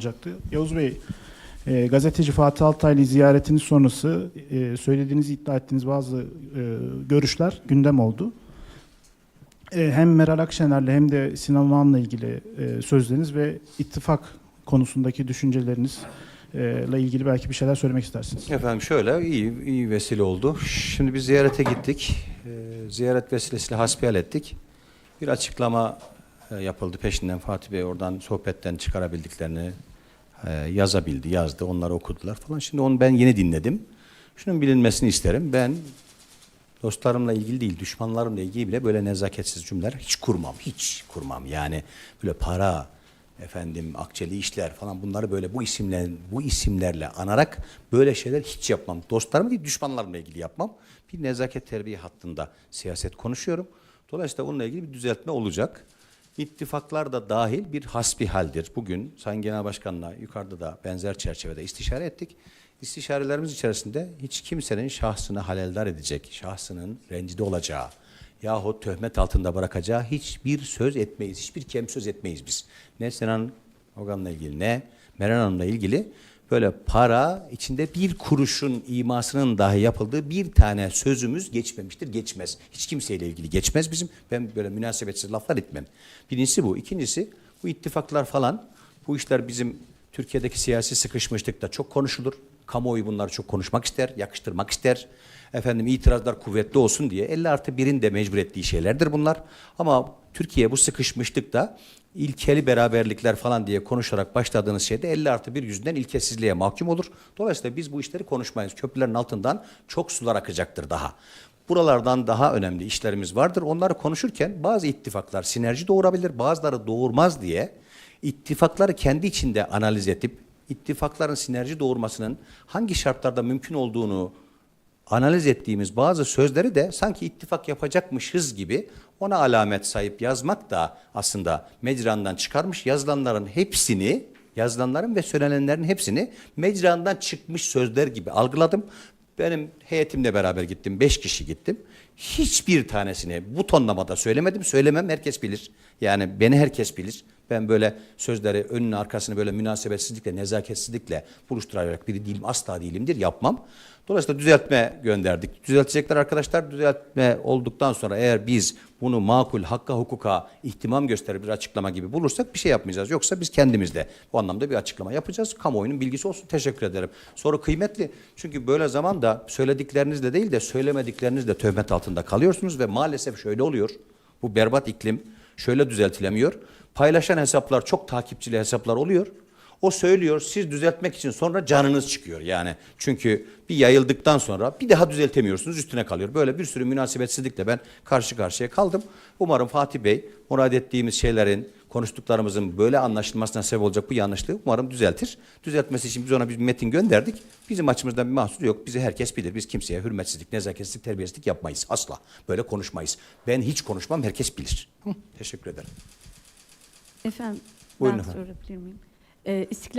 olacaktı. Yavuz Bey, e, gazeteci Fatih Altaylı ziyaretiniz sonrası e, söylediğiniz, iddia ettiğiniz bazı e, görüşler gündem oldu. E, hem Meral Akşener'le hem de Sinan Oğan'la ilgili e, sözleriniz ve ittifak konusundaki düşünceleriniz e, ile ilgili belki bir şeyler söylemek istersiniz. Efendim şöyle iyi, iyi vesile oldu. Şimdi biz ziyarete gittik. Ee, ziyaret vesilesiyle hasbihal ettik. Bir açıklama e, yapıldı peşinden Fatih Bey oradan sohbetten çıkarabildiklerini e, yazabildi, yazdı. Onları okudular falan. Şimdi onu ben yeni dinledim. Şunun bilinmesini isterim. Ben dostlarımla ilgili değil, düşmanlarımla ilgili bile böyle nezaketsiz cümleler hiç kurmam. Hiç kurmam. Yani böyle para, efendim akçeli işler falan bunları böyle bu isimler bu isimlerle anarak böyle şeyler hiç yapmam. Dostlarımla değil, düşmanlarımla ilgili yapmam. Bir nezaket terbiye hattında siyaset konuşuyorum. Dolayısıyla onunla ilgili bir düzeltme olacak. İttifaklar da dahil bir hasbihaldir. Bugün Sayın Genel Başkan'la yukarıda da benzer çerçevede istişare ettik. İstişarelerimiz içerisinde hiç kimsenin şahsını haleldar edecek, şahsının rencide olacağı yahut töhmet altında bırakacağı hiçbir söz etmeyiz, hiçbir kem söz etmeyiz biz. Ne Sinan Ogan'la ilgili ne Meral Hanım'la ilgili böyle para içinde bir kuruşun imasının dahi yapıldığı bir tane sözümüz geçmemiştir, geçmez. Hiç kimseyle ilgili geçmez bizim. Ben böyle münasebetsiz laflar etmem. Birincisi bu. İkincisi bu ittifaklar falan bu işler bizim Türkiye'deki siyasi sıkışmışlıkta çok konuşulur. Kamuoyu bunları çok konuşmak ister, yakıştırmak ister. Efendim itirazlar kuvvetli olsun diye 50 artı birin de mecbur ettiği şeylerdir bunlar. Ama Türkiye bu sıkışmışlıkta ilkeli beraberlikler falan diye konuşarak başladığınız şeyde 50 artı bir yüzünden ilkesizliğe mahkum olur. Dolayısıyla biz bu işleri konuşmayız. Köprülerin altından çok sular akacaktır daha. Buralardan daha önemli işlerimiz vardır. Onları konuşurken bazı ittifaklar sinerji doğurabilir, bazıları doğurmaz diye ittifakları kendi içinde analiz edip ittifakların sinerji doğurmasının hangi şartlarda mümkün olduğunu analiz ettiğimiz bazı sözleri de sanki ittifak yapacakmışız gibi ona alamet sayıp yazmak da aslında mecrandan çıkarmış yazılanların hepsini yazılanların ve söylenenlerin hepsini mecrandan çıkmış sözler gibi algıladım. Benim heyetimle beraber gittim. Beş kişi gittim. Hiçbir tanesini bu tonlamada söylemedim. Söylemem herkes bilir. Yani beni herkes bilir. Ben böyle sözleri önünü arkasını böyle münasebetsizlikle, nezaketsizlikle buluşturarak biri değilim, asla değilimdir, yapmam. Dolayısıyla düzeltme gönderdik. Düzeltecekler arkadaşlar. Düzeltme olduktan sonra eğer biz bunu makul, hakka, hukuka ihtimam gösterir bir açıklama gibi bulursak bir şey yapmayacağız. Yoksa biz kendimiz de bu anlamda bir açıklama yapacağız. Kamuoyunun bilgisi olsun. Teşekkür ederim. Soru kıymetli. Çünkü böyle zamanda söylediklerinizle değil de söylemediklerinizle töhmet altında kalıyorsunuz ve maalesef şöyle oluyor. Bu berbat iklim şöyle düzeltilemiyor. Paylaşan hesaplar çok takipçili hesaplar oluyor. O söylüyor siz düzeltmek için sonra canınız çıkıyor yani. Çünkü bir yayıldıktan sonra bir daha düzeltemiyorsunuz üstüne kalıyor. Böyle bir sürü münasebetsizlikle ben karşı karşıya kaldım. Umarım Fatih Bey murad ettiğimiz şeylerin konuştuklarımızın böyle anlaşılmasına sebep olacak bu yanlışlığı umarım düzeltir. Düzeltmesi için biz ona bir metin gönderdik. Bizim açımızdan bir mahsur yok. Bizi herkes bilir. Biz kimseye hürmetsizlik, nezaketsizlik, terbiyesizlik yapmayız. Asla. Böyle konuşmayız. Ben hiç konuşmam. Herkes bilir. Hı, teşekkür ederim. Efendim, Buyurun ben efendim. sorabilir miyim? Ee, İstiklal